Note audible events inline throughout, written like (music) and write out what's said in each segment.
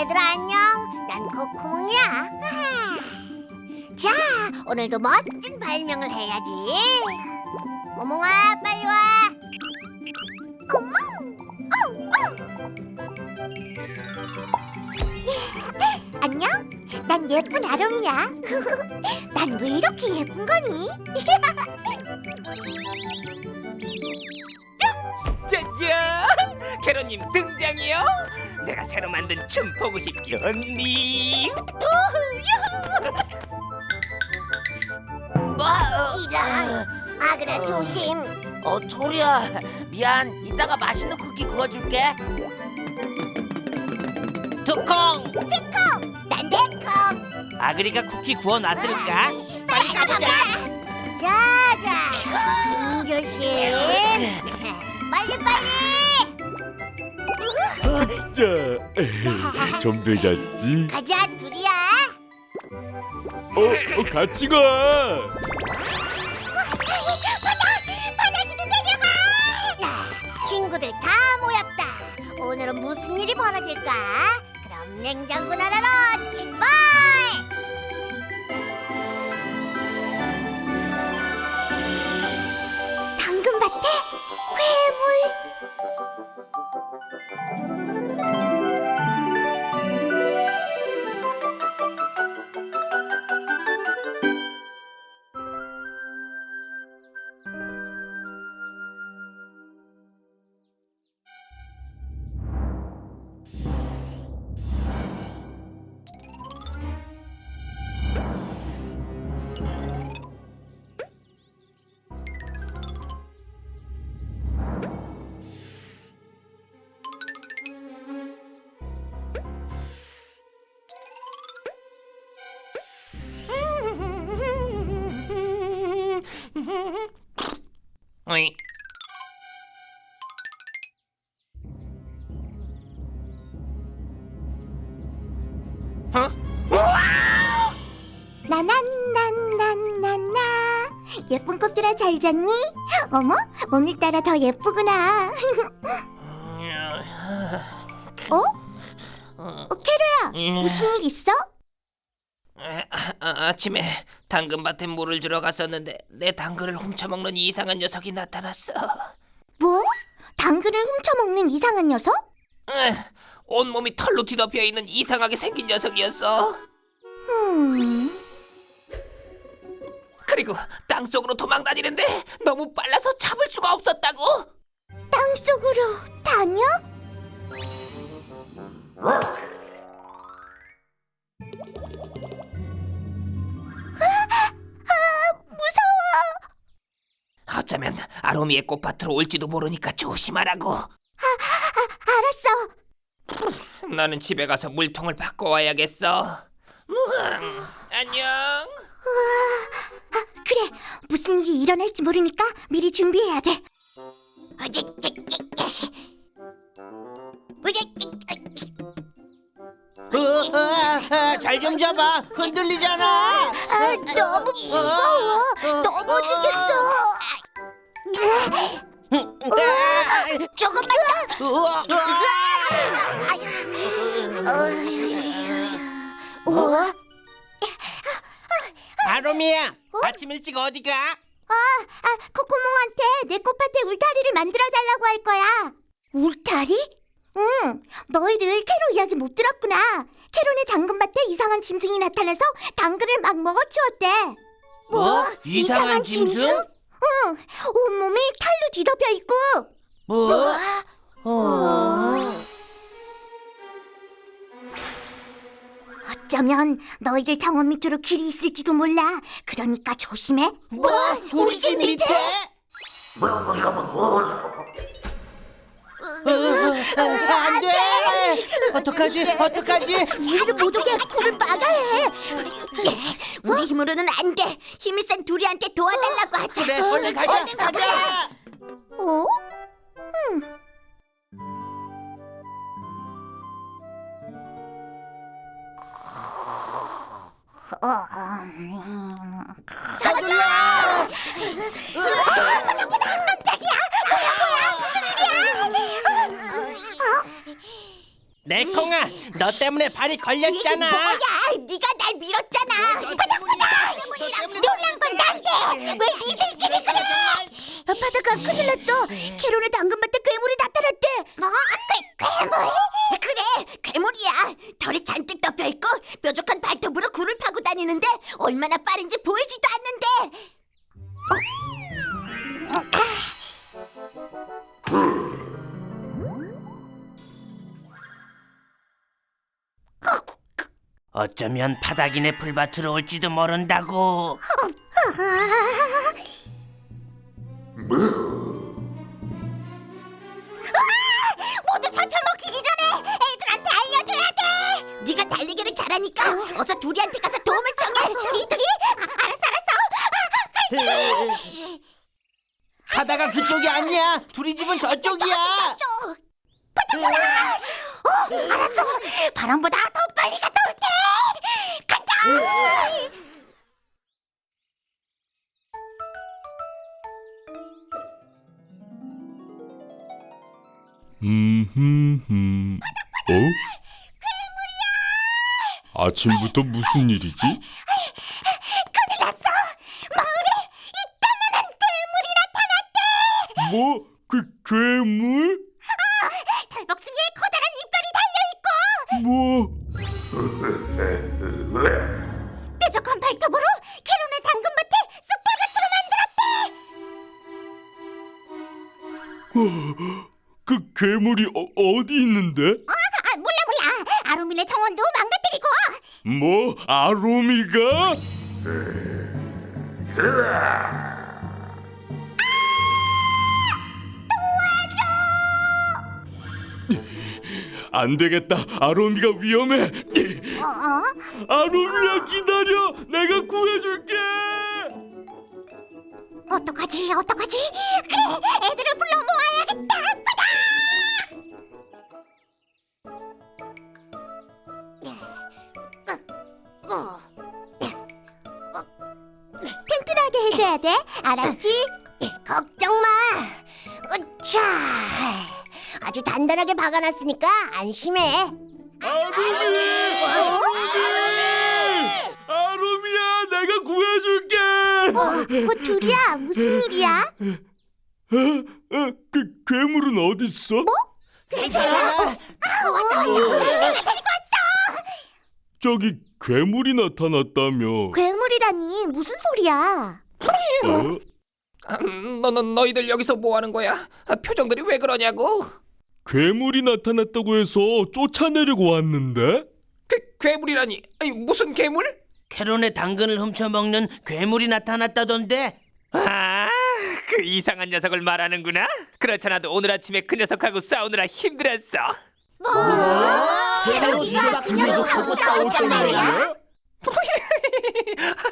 얘들아 안녕. 난 코코몽이야. (laughs) 자, 오늘도 멋진 발명을 해야지. 모몽아, 빨리 와. 어머, (laughs) 안녕. 난 예쁜 아롬이야. (laughs) 난 왜 이렇게 예쁜 거니? 짜잔! 캐로님 등장이요. 내가 새로 만든 춤 보고 싶지 언니. 이런. 아그라 조심. 어 토리야 미안 이따가 맛있는 쿠키 구워줄게 두콩 난 데콩. 아그리가 쿠키 구워놨을까? 빨리 가보자. 자자. 조심 조심. (laughs) 빨리 빨리. 자, (laughs) 좀 늦었지? 가자 둘이야. 어, 어, 같이 가. 바닥이도 내려가. 친구들 다 모였다. 오늘은 무슨 일이 벌어질까? 그럼 냉장고 나라로 출발. 어이. 어? 나나나나나나 예쁜 꽃들아 잘 잤니? 어머 오늘따라 더 예쁘구나 (laughs) 어? 어 캐로야 무슨 일 있어? 아, 아침에 당근밭에 물을 주러 갔었는데 내 당근을 훔쳐먹는 이상한 녀석이 나타났어. 뭐? 당근을 훔쳐먹는 이상한 녀석? 에, 온몸이 털로 뒤덮여 있는 이상하게 생긴 녀석이었어. 음... 그리고 땅 속으로 도망 다니는데 너무 빨라서 잡을 수가 없었다고. 땅속으로 다녀? 어쩌면 아로미의 꽃밭으로 올지도 모르니까 조심하라고. 알았어. 나는 집에 가서 물통을 바꿔와야겠어. 안녕. 그래. 무슨 일이 일어날지 모르니까 미리 준비해야 돼. 잘 좀 잡아. 흔들리잖아. 아, 너무 무거워. 넘어지겠어 조금만 더 어? 아롬이야 아침 일찍 어디가? 아, 아, 코코몽한테 내 꽃밭에 울타리를 만들어 달라고 할 거야. 울타리? 응, 너희들 캐로 이야기 못 들었구나. 캐론의 당근밭에 이상한 짐승이 나타나서 당근을 막 먹어치웠대. 뭐? 이상한 짐승? 응, 온몸이 탈로 뒤덮여 있고. 뭐? 어... 어쩌면 너희들 정원 밑으로 길이 있을지도 몰라. 그러니까 조심해. 뭐? 우리 집 밑에? 안돼 어떡하지 어떡하지 우리를 못 오게 불을 막아야 해. 우리 힘으로는 안 돼. 힘이 센 둘이한테 도와달라고 하자. 그래 얼른 가자 얼른 가자. 어? 서둘러! 내 콩아, 너 때문에 발이 걸렸잖아. 뭐야? 네가 날 밀었잖아. 바닥 바닥. 놀란 건 난데 왜 니들끼리 그래? 바다가 큰일 났어. 캐롤의 당근밭에 괴물이 나타났대. 뭐? 괴, 괴물? 그래, 괴물이야. 털이 잔뜩 덮여 있고 뾰족한 발톱으로 굴을 파고 다니는데 얼마나 빠른지 보이지도 않는데. 어? 어쩌면 바닥인의 풀밭으로 올지도 모른다고. 모두 잡혀먹히기 전에 애들한테 알려줘야 돼. 네가 달리기를 잘하니까 어서 둘이한테 가서 도움을 청해. 둘이 둘이. 아, 알았어 알았어. 바다가 그쪽이 아니야. 둘이 집은 저쪽이야. 저 바닥이다. 어, 알았어. 바람보다 더 빨리 갔 다 올게. 간다. 음, 어? 아침부터 무슨 일이지? 큰일 났어. 마을에 이따만한 괴물이 나타났대. 뭐? 그 괴물? 발톱으로 캐론의 당근밭에 쑥돌같도록 만들었대. 그 괴물이 어, 어디 있는데? 아 몰라 몰라. 아로밀의 정원도 망가뜨리고. 뭐? 아로미가? 안 되겠다. 아로미가 위험해. 어? 아로미야 기다려. 내가 구해줄게. 어떡하지 어떡하지? 그래 애들을 불러 모아야겠다. 바다. 튼튼하게 해줘야 돼. 알았지? 걱정 마. 으차. 아주 단단하게 박아놨으니까 안심해. 어, 뭐 둘이야? 무슨 일이야? 어, 어, 그 괴물은 어디 있어? 뭐? 괜찮아. 어, 저기 괴물이 나타났다며. 괴물이라니 무슨 소리야? 어? 음, 너, 너, 너희들 여기서 뭐 하는 거야? 아, 표정들이 왜 그러냐고? 괴물이 나타났다고 해서 쫓아내려고 왔는데? 괴, 괴물이라니? 아니, 무슨 괴물? 캐론의 당근을 훔쳐먹는 괴물이 나타났다던데. 아, 그 이상한 녀석을 말하는구나. 그렇잖아도 오늘 아침에 그 녀석하고 싸우느라 힘들었어. 네가 그 녀석하고 싸웠단 말이야?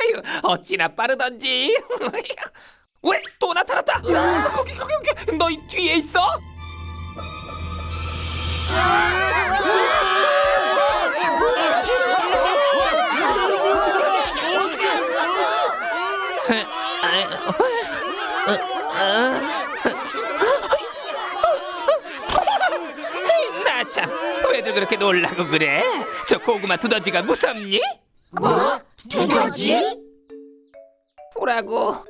아유, 어찌나 빠르던지. (laughs) 왜 또 나타났다? 거기 거기 거기 너희 뒤에 있어? (laughs) 나 참 왜들 그렇게 놀라고 그래? 저 고구마 두더지가 무섭니? 뭐? 두더지? 보라고.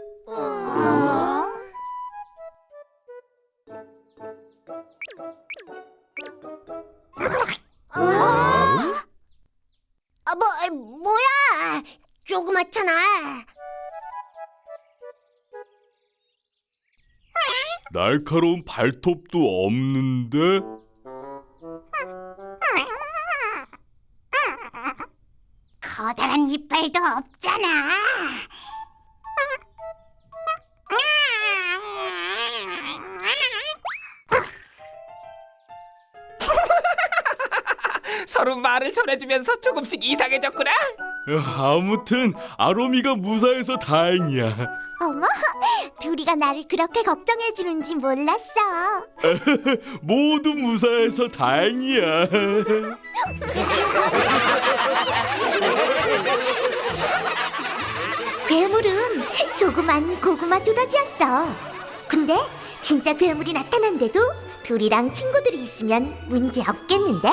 아, 뭐, 에, 뭐야? 조그맣잖아. 날카로운 발톱도 없는데? 커다란 이빨도 없잖아. (laughs) 서로 말을 전해주면서 조금씩 이상해졌구나. 아무튼 아로미가 무사해서 다행이야. 어머, 둘이가 나를 그렇게 걱정해 주는지 몰랐어. (laughs) 모두 무사해서 다행이야. (laughs) 괴물은 조그만 고구마 두더지였어. 근데 진짜 괴물이 나타난데도 둘이랑 친구들이 있으면 문제 없겠는데?